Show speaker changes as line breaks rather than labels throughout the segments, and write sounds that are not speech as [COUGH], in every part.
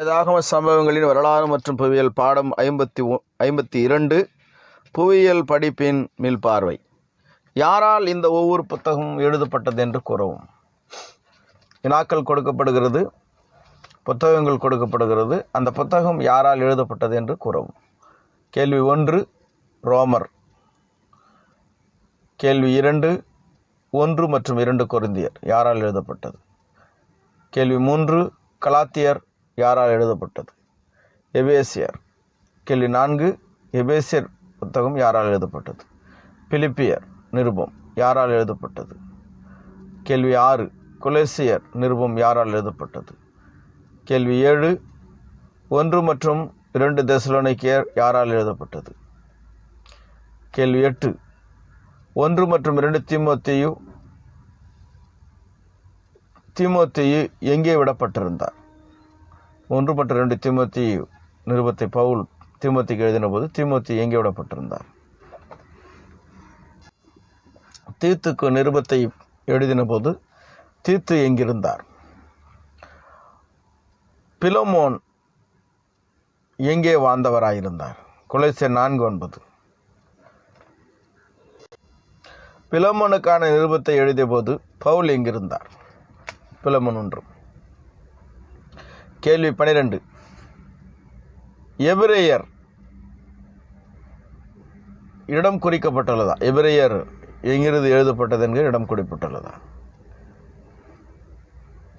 வேதாகம சம்பவங்களின் வரலாறு மற்றும் புவியியல் பாடம் ஐம்பத்தி ஒ ஐம்பத்தி இரண்டு புவியியல் படிப்பின் மீள்பார்வை யாரால் இந்த ஒவ்வொரு புத்தகமும் எழுதப்பட்டது என்று கூறவும். வினாக்கள் கொடுக்கப்படுகிறது புத்தகங்கள் கொடுக்கப்படுகிறது அந்த புத்தகம் யாரால் எழுதப்பட்டது என்று கூறவும். கேள்வி ஒன்று ரோமர். கேள்வி இரண்டு ஒன்று மற்றும் இரண்டு கொரிந்தியர் யாரால் எழுதப்பட்டது? கேள்வி மூன்று கலாத்தியர் யாரால் எழுதப்பட்டது? எபேசியர். கேள்வி நான்கு எபேசியர் புத்தகம் யாரால் எழுதப்பட்டது? பிலிப்பியர் நிருபம் யாரால் எழுதப்பட்டது? கேள்வி ஆறு கொலேசியர் நிருபம் யாரால் எழுதப்பட்டது? கேள்வி ஏழு ஒன்று மற்றும் இரண்டு தெசலோனிக்கியர் யாரால் எழுதப்பட்டது? கேள்வி எட்டு ஒன்று மற்றும் இரண்டு திமுத்தையு திமுத்தையு எங்கே விடப்பட்டிருந்தார்? ஒன்று மற்றும் இரண்டு திமுத்தி நிருபத்தை பவுல் திமுத்திக்கு எழுதின போது திமுத்தி எங்கே விடப்பட்டிருந்தார்? தீத்துக்கு நிருபத்தை எழுதின போது தீத்து எங்கிருந்தார்? பிலோமோன் எங்கே வாழ்ந்தவராயிருந்தார்? கொலைசர் நான்கு ஒன்பது. பிலமோனுக்கான நிருபத்தை எழுதிய போது பவுல் எங்கிருந்தார்? பிலமன் ஒன்று. கேள்வி பனிரெண்டு. எபிரேயர் இடம் குறிக்கப்பட்டுள்ளதா? எபிரேயர் எங்கிருந்து எழுதப்பட்டது என்கிற இடம் குறிப்பிட்டுள்ளதா?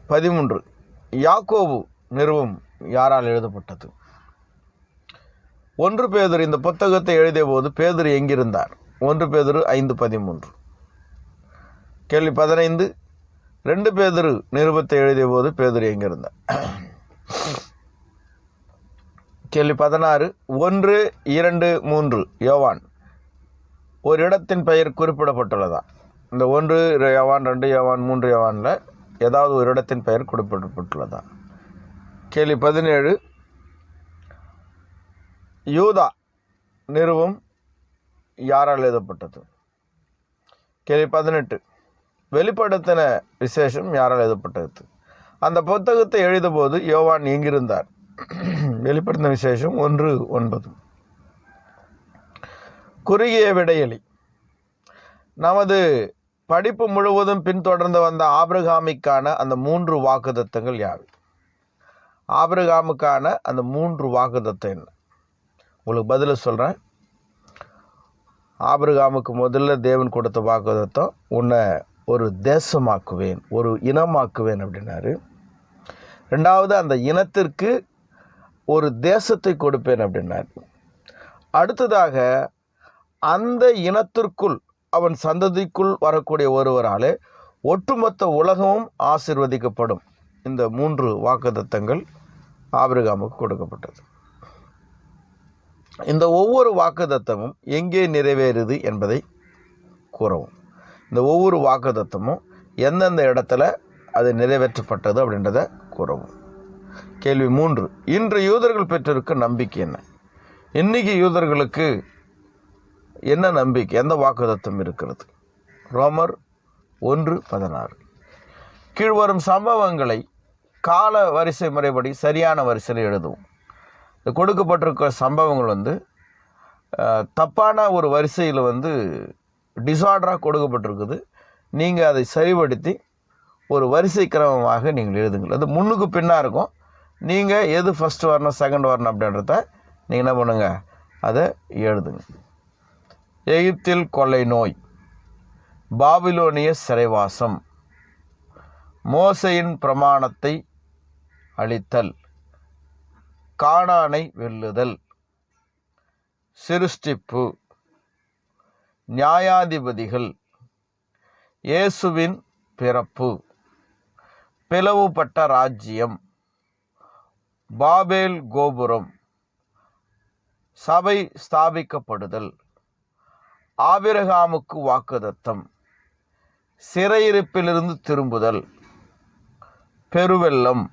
பதிமூன்று. யாக்கோபு நிறுவம் யாரால் எழுதப்பட்டது? ஒன்று பேதர் இந்த புத்தகத்தை எழுதிய போது பேதர் எங்கிருந்தார்? ஒன்று பேதர் ஐந்து பதிமூன்று. கேள்வி பதினைந்து. ரெண்டு பேதர் நிருபத்தை எழுதிய போது பேதர் எங்கிருந்தார்? கேள்வி பதினாறு ஒன்று இரண்டு மூன்று. யோவான் ஒரு இடத்தின் பெயர் குறிப்பிடப்பட்டுள்ளதா? இந்த ஒன்று யோவான் ரெண்டு யோவான் மூன்று யோவானில் ஏதாவது ஒரு இடத்தின் பெயர் குறிப்பிடப்பட்டுள்ளதா? கேள்வி பதினேழு யூதா நிறுவம் யாரால் எழுதப்பட்டது? கேள்வி பதினெட்டு வெளிப்படுத்தின விசேஷம் யாரால் எழுதப்பட்டது? அந்த புத்தகத்தை எழுதும்போது யோவான் எங்கிருந்தார்? வெளிப்படுத்த விசேஷம் ஒன்று ஒன்பது. குறுகிய விடையளி. நமது படிப்பு முழுவதும் பின்தொடர்ந்து வந்த ஆபிரகாமிக்கான அந்த மூன்று வாக்குதத்தங்கள் யாவை? ஆபிரகாமுக்கான அந்த மூன்று வாக்குதத்தம் என்ன? உங்களுக்கு பதில சொல்கிறேன் ஆபிரகாமுக்கு முதல்ல தேவன் கொடுத்த வாக்குதத்தம் உன்னை ஒரு தேசமாக்குவேன் ஒரு இனமாக்குவேன் அப்படின்னாரு. ரெண்டாவது அந்த இனத்திற்கு ஒரு தேசத்தை கொடுப்பேன் அப்படின்னார். அடுத்ததாக அந்த இனத்திற்குள் அவன் சந்ததிக்குள் வரக்கூடிய ஒருவராலே ஒட்டுமொத்த உலகமும் ஆசிர்வதிக்கப்படும். இந்த மூன்று வாக்குதத்தங்கள் ஆபிரகாமுக்கு கொடுக்கப்பட்டது. இந்த ஒவ்வொரு வாக்குதத்தமும் எங்கே நிறைவேறுது என்பதை கூறவும். இந்த ஒவ்வொரு வாக்குதத்தமும் எந்தெந்த இடத்துல அது நிறைவேற்றப்பட்டது அப்படின்றத கூறவும். கேள்வி மூன்று. இன்று யூதர்கள் பெற்றிருக்க நம்பிக்கை என்ன? இன்னைக்கு யூதர்களுக்கு என்ன நம்பிக்கை? எந்த வாக்குதத்தம் இருக்கிறது? ரோமர் ஒன்று பதினாறு. கீழ்வரும் சம்பவங்களை கால வரிசை முறைப்படி சரியான வரிசையில் எழுதுவோம். இந்த கொடுக்கப்பட்டிருக்க சம்பவங்கள் வந்து தப்பான ஒரு வரிசையில் வந்து டிசார்டராக கொடுக்கப்பட்டிருக்குது. நீங்கள் அதை சரிபடுத்தி ஒரு வரிசை கிரமமாக நீங்கள் எழுதுங்கள். அது முன்னுக்கு பின்னாக இருக்கும். நீங்கள் எது ஃபஸ்ட்டு வரணும் செகண்ட் வரணும் அப்படின்றத நீங்கள் என்ன பண்ணுங்க? அதை எழுதுங்க. எகிப்தில் கொள்ளை நோய். பாபிலோனிய சிறைவாசம். மோசையின் பிரமாணத்தை அளித்தல் காணானை வெல்லுதல். சிருஷ்டிப்பு. நியாயாதிபதிகள். இயேசுவின் பிறப்பு. பிளவுபட்ட ராஜ்யம். பாபேல் கோபுரம். சபை ஸ்தாபிக்கப்படுதல். ஆபிரகாமுக்கு வாக்குதத்தம் சிறையிருப்பிலிருந்து திரும்புதல். பெருவெள்ளம்.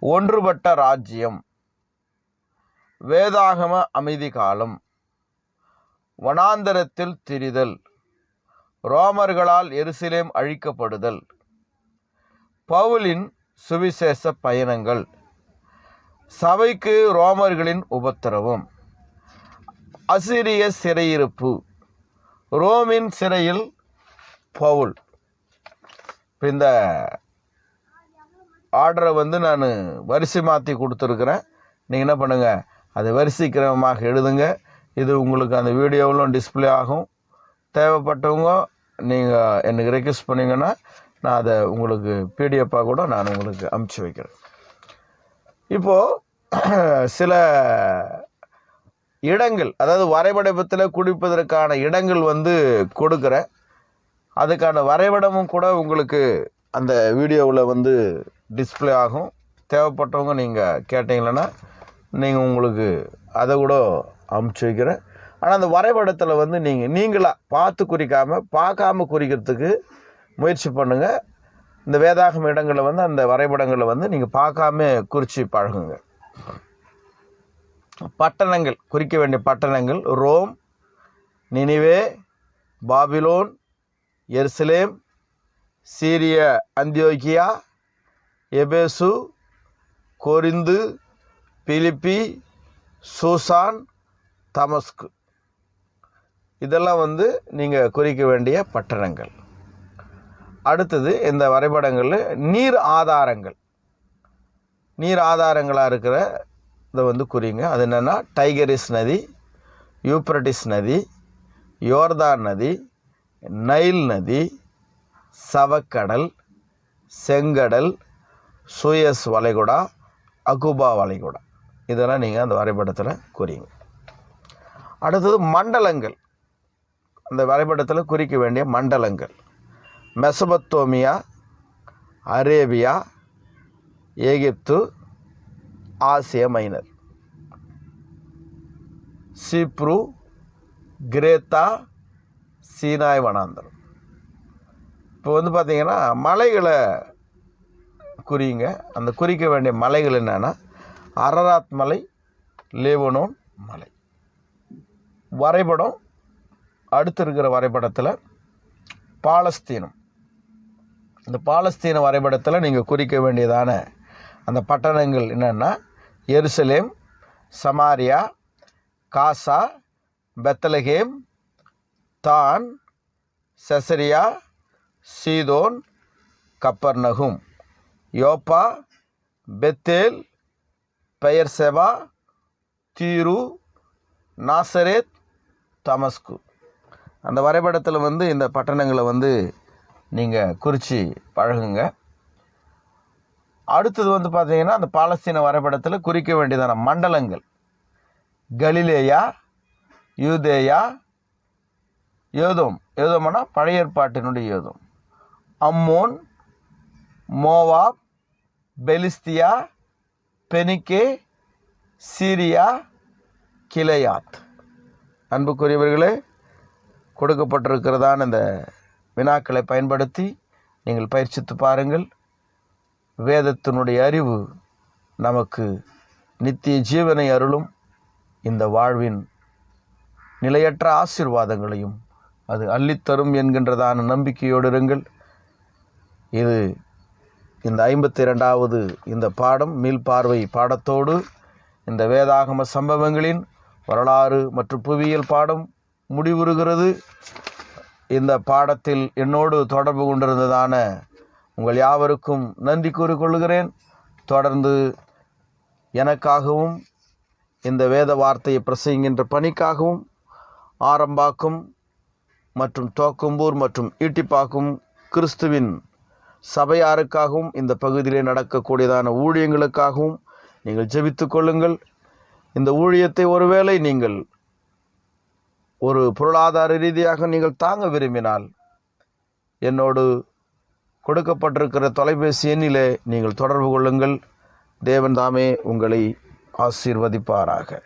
ஒன்றுபட்ட ராஜ்யம். வேதாகம அமைதி காலம். வனாந்தரத்தில் திரிதல். ரோமர்களால் எருசலேம் அழிக்கப்படுதல். பவுலின் சுவிசேஷ பயணங்கள். சபைக்கு ரோமர்களின் உபத்திரவம். அசிரிய சிறையிருப்பு. ரோமின் சிறையில் பவுல். இப்போ இந்த ஆர்டரை வந்து நான் வரிசை மாற்றி கொடுத்துருக்குறேன். நீங்கள் என்ன பண்ணுங்கள் அதை வரிசை கிரமமாக எழுதுங்க. இது உங்களுக்கு அந்த வீடியோவிலும் டிஸ்ப்ளே ஆகும். தேவைப்பட்டவங்க நீங்கள் எனக்கு ரெக்வெஸ்ட் பண்ணீங்கன்னா நான் அதை உங்களுக்கு பிடிஎஃபாக கூட நான் உங்களுக்கு அமுச்சு வைக்கிறேன். இப்போது [CLEARS THROAT] சில இடங்கள் அதாவது வரைபடத்தில் குடிப்பதற்கான இடங்கள் வந்து கொடுக்குறேன். அதுக்கான வரைபடமும் கூட உங்களுக்கு அந்த வீடியோவில் வந்து டிஸ்ப்ளே ஆகும். தேவைப்பட்டவங்க நீங்கள் கேட்டீங்களன்னா நீங்கள் உங்களுக்கு அதை கூட அமுச்சு வைக்கிறேன். ஆனால் அந்த வரைபடத்தில் வந்து நீங்கள் நீங்களாக பார்த்து குறிக்காமல் பார்க்காம குறிக்கிறதுக்கு முயற்சி பண்ணுங்கள் இந்த வேதாகம் இடங்களை வந்து அந்த வரைபடங்களை வந்து நீங்கள் பார்க்காம குறித்து பழகுங்க. பட்டணங்கள் குறிக்க வேண்டிய பட்டணங்கள். ரோம் நினிவே பாபிலோன் எருசலேம் சீரிய அந்தியோகியா எபேசு கொரிந்து பிலிப்பி சூசான் தமஸ்கு. இதெல்லாம் வந்து நீங்கள் குறிக்க வேண்டிய பட்டணங்கள். அடுத்தது இந்த வரைபடங்களில் நீர் ஆதாரங்கள். நீர் ஆதாரங்களாக இருக்கிற இதை வந்து குறிங்க. அது என்னென்னா டைகரிஸ் நதி யூப்ரட்டிஸ் நதி யோர்தான் நதி நைல் நதி சவக்கடல் செங்கடல் சுயஸ் வளைகுடா அகுபா வளைகுடா. இதெல்லாம் நீங்கள் அந்த வரைபடத்தில் குறிங்க. அடுத்தது மண்டலங்கள். அந்த வரைபடத்தில் குறிக்க வேண்டிய மண்டலங்கள். மெசபத்தோமியா அரேபியா எகிப்து ஆசிய மைனர். சிப்ரு கிரேத்தா சீனாய் வனாந்தரம். இப்போ வந்து பார்த்தீங்கன்னா மலைகளை குறிங்க அந்த குறிக்க வேண்டிய மலைகள் என்னென்னா அரராத் மலை லேவனோன் மலை. வரைபடம் அடுத்து இருக்கிற வரைபடத்தில் பாலஸ்தீனம். இந்த பாலஸ்தீன வரைபடத்தில் நீங்கள் குறிக்க வேண்டியதான அந்த பட்டணங்கள் என்னென்னா எருசலேம் சமாரியா காசா பெத்தலகேம் தான் செசரியா சீதோன் கப்பர்நகும் யோப்பா பெத்தேல் பெயர் செவா தீரு நாசரேத் தமஸ்கு. அந்த வரைபடத்தில் வந்து இந்த பட்டணங்களை வந்து நீங்கள் குறித்து பழகுங்க. அடுத்தது வந்து பார்த்தீங்கன்னா அந்த பாலஸ்தீன வரைபடத்தில் குறிக்க வேண்டியதான மண்டலங்கள். கலிலேயா யூதேயா யோதோம். யோதோம்னா பழைய ஏற்பாட்டினுடைய யோதோம். Ammon Moab Philistia Phoenice Syria Gilead. அன்புக்குரியவர்களே கொடுக்கப்பட்டிருக்கிறதான இந்த வினாக்களை பயன்படுத்தி நீங்கள் பயிற்சித்து பாருங்கள். வேதத்தினுடைய அறிவு நமக்கு நித்திய ஜீவனை அருளும். இந்த வாழ்வின் நிலையற்ற ஆசீர்வாதங்களையும் அது அள்ளித்தரும் என்கின்றதான நம்பிக்கையோடு இருங்கள். இது இந்த ஐம்பத்தி இரண்டாவது இந்த பாடம் மீள்பார்வை பாடத்தோடு. இந்த வேதாகம சம்பவங்களின் வரலாறு மற்றும் புவியியல் பாடம் முடிவுறுகிறது. இந்த பாடத்தில் என்னோடு தொடர்பு கொண்டிருந்ததான உங்கள் யாவருக்கும் நன்றி கூறிக்கொள்கிறேன். தொடர்ந்து எனக்காகவும் இந்த வேத வார்த்தையை பிரசங்கின்ற பணிக்காகவும் ஆரம்பாக்கும் மற்றும் தோக்கம்பூர் மற்றும் ஈட்டிப்பாக்கும் கிறிஸ்துவின் சபையாருக்காகவும் இந்த பகுதியிலே நடக்கக்கூடியதான ஊழியங்களுக்காகவும் நீங்கள் ஜெபித்து கொள்ளுங்கள். இந்த ஊழியத்தை ஒருவேளை நீங்கள் ஒரு பொருளாதார ரீதியாக நீங்கள் தாங்க விரும்பினால் என்னோடு கொடுக்கப்பட்டிருக்கிற தொலைபேசி எண்ணிலே நீங்கள் தொடர்பு கொள்ளுங்கள். தேவன் தாமே உங்களை ஆசீர்வதிப்பாராக.